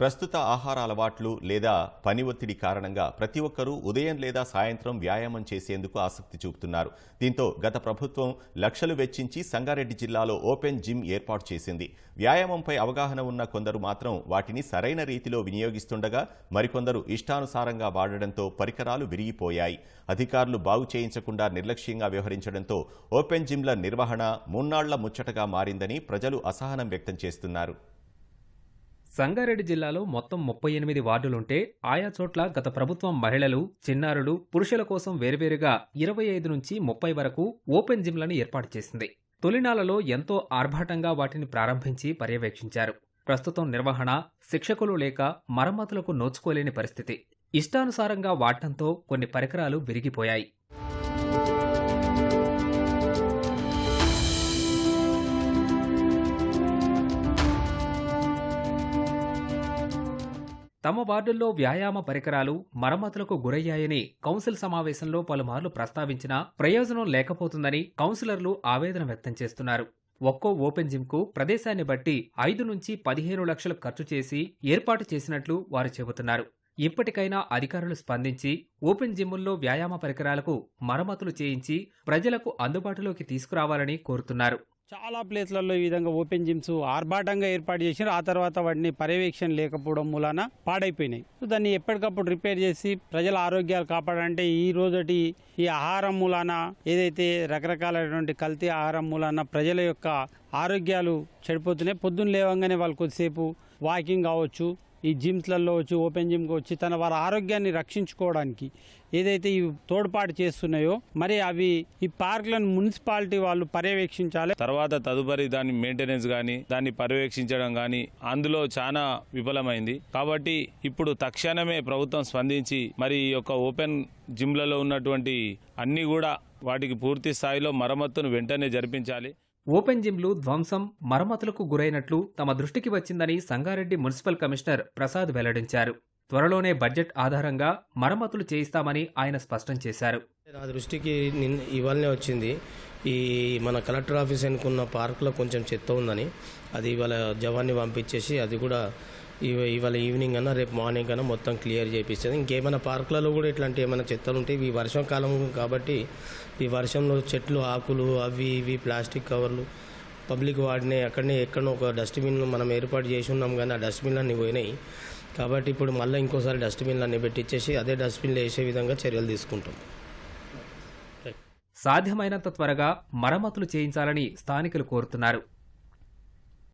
ప్రస్తుత ఆహార అలవాట్లు లేదా పని ఒత్తిడి కారణంగా ప్రతి ఒక్కరూ ఉదయం లేదా సాయంత్రం వ్యాయామం చేసేందుకు ఆసక్తి చూపుతున్నారు. దీంతో గత ప్రభుత్వం లక్షలు వెచ్చించి సంగారెడ్డి జిల్లాలో ఓపెన్ జిమ్ ఏర్పాటు చేసింది. వ్యాయామంపై అవగాహన ఉన్న కొందరు మాత్రం వాటిని సరైన రీతిలో వినియోగిస్తుండగా మరికొందరు ఇష్టానుసారంగా వాడడంతో పరికరాలు విరిగిపోయాయి. అధికారులు బాగు చేయించకుండా నిర్లక్ష్యంగా వ్యవహరించడంతో ఓపెన్ జిమ్ల నిర్వహణ మున్నాళ్ళ ముచ్చటగా మారిందని ప్రజలు అసహనం వ్యక్తం చేస్తున్నారు. సంగారెడ్డి జిల్లాలో మొత్తం ముప్పై ఎనిమిది వార్డులుంటే ఆయా చోట్ల గత ప్రభుత్వం మహిళలు చిన్నారులు పురుషుల కోసం వేర్వేరుగా ఇరవై ఐదు నుంచి ముప్పై వరకు ఓపెన్ జిమ్లను ఏర్పాటు చేసింది. తొలినాలలో ఎంతో ఆర్భాటంగా వాటిని ప్రారంభించి పర్యవేక్షించారు. ప్రస్తుతం నిర్వహణ శిక్షకులు లేక మరమ్మతులకు నోచుకోలేని పరిస్థితి. ఇష్టానుసారంగా వాడటంతో కొన్ని పరికరాలు విరిగిపోయాయి. తమ వార్డుల్లో వ్యాయామ పరికరాలు మరమ్మతులకు గురయ్యాయని కౌన్సిల్ సమావేశంలో పలుమార్లు ప్రస్తావించినా ప్రయోజనం లేకపోతుందని కౌన్సిలర్లు ఆవేదన వ్యక్తం చేస్తున్నారు. ఒక్కో ఓపెన్ జిమ్కు ప్రదేశాన్ని బట్టి ఐదు నుంచి పదిహేను లక్షలు ఖర్చు చేసి ఏర్పాటు చేసినట్లు వారు చెబుతున్నారు. ఇప్పటికైనా అధికారులు స్పందించి ఓపెన్ జిమ్ముల్లో వ్యాయామ పరికరాలకు మరమ్మతులు చేయించి ప్రజలకు అందుబాటులోకి తీసుకురావాలని కోరుతున్నారు. చాలా ప్లేస్లలో ఈ విధంగా ఓపెన్ జిమ్స్ ఆర్భాటంగా ఏర్పాటు చేసినారు ఆ తర్వాత వాటిని పర్యవేక్షణ లేకపోవడం మూలాన పాడైపోయినాయి. సో దాన్ని ఎప్పటికప్పుడు రిపేర్ చేసి ప్రజల ఆరోగ్యాలు కాపాడాలంటే ఈ రోజటి ఈ ఆహారం మూలాన ఏదైతే రకరకాలైనటువంటి కల్తీ ఆహారం మూలాన ప్రజల యొక్క ఆరోగ్యాలు చెడిపోతున్నాయి. పొద్దున్న లేవంగానే వాళ్ళు కొద్దిసేపు వాకింగ్ కావచ్చు ఈ జిమ్స్లలో వచ్చి ఓపెన్ జిమ్కి వచ్చి తన వారి ఆరోగ్యాన్ని రక్షించుకోవడానికి ఏదైతే ఈ తోడ్పాటు చేస్తున్నాయో మరి అవి ఈ పార్కులను మున్సిపాలిటీ వాళ్ళు పర్యవేక్షించాలి. తర్వాత తదుపరి దాని మెయింటెనెన్స్ కానీ దాన్ని పర్యవేక్షించడం కానీ అందులో చాలా విఫలమైంది. కాబట్టి ఇప్పుడు తక్షణమే ప్రభుత్వం స్పందించి మరి ఈ యొక్క ఓపెన్ జిమ్లలో ఉన్నటువంటి అన్ని కూడా వాటికి పూర్తి స్థాయిలో మరమ్మతును వెంటనే జరిపించాలి. ఓపెన్ జిమ్లు ధ్వంసం మరమ్మతులకు గురైనట్లు తమ దృష్టికి వచ్చిందని సంగారెడ్డి మున్సిపల్ కమిషనర్ ప్రసాద్ వెల్లడించారు. త్వరలోనే బడ్జెట్ ఆధారంగా మరమ్మతులు చేయిస్తామని ఆయన స్పష్టం చేశారు. నా దృష్టికి నిన్న ఇవాళనే వచ్చింది. ఈ మన కలెక్టర్ ఆఫీస్ అనుకున్న పార్కులో కొంచెం చెత్త ఉందని అది ఇవాళ జవాన్ని పంపించేసి అది కూడా ఇవాళ ఈవినింగ్ అన్న రేపు మార్నింగ్ అన్నా మొత్తం క్లియర్ చేపిస్తుంది. ఇంకేమైనా పార్కులలో కూడా ఇట్లాంటి ఏమైనా చెత్తలు ఉంటాయి ఇవి వర్షాకాలం కాబట్టి ఈ వర్షంలో చెట్లు ఆకులు అవి ఇవి ప్లాస్టిక్ కవర్లు పబ్లిక్ వాడినే అక్కడనే ఎక్కడో ఒక డస్ట్బిన్ మనం ఏర్పాటు చేసి ఉన్నాం కానీ ఆ డస్ట్బిన్లు అన్నీ పోయినాయి. కాబట్టి ఇప్పుడు మళ్ళీ ఇంకోసారి డస్ట్బిన్లు అన్నీ పెట్టించేసి అదే డస్ట్బిన్లు వేసే విధంగా చర్యలు తీసుకుంటాం. సాధ్యమైనంత త్వరగా మరమ్మతులు చేయించాలని స్థానికులు కోరుతున్నారు.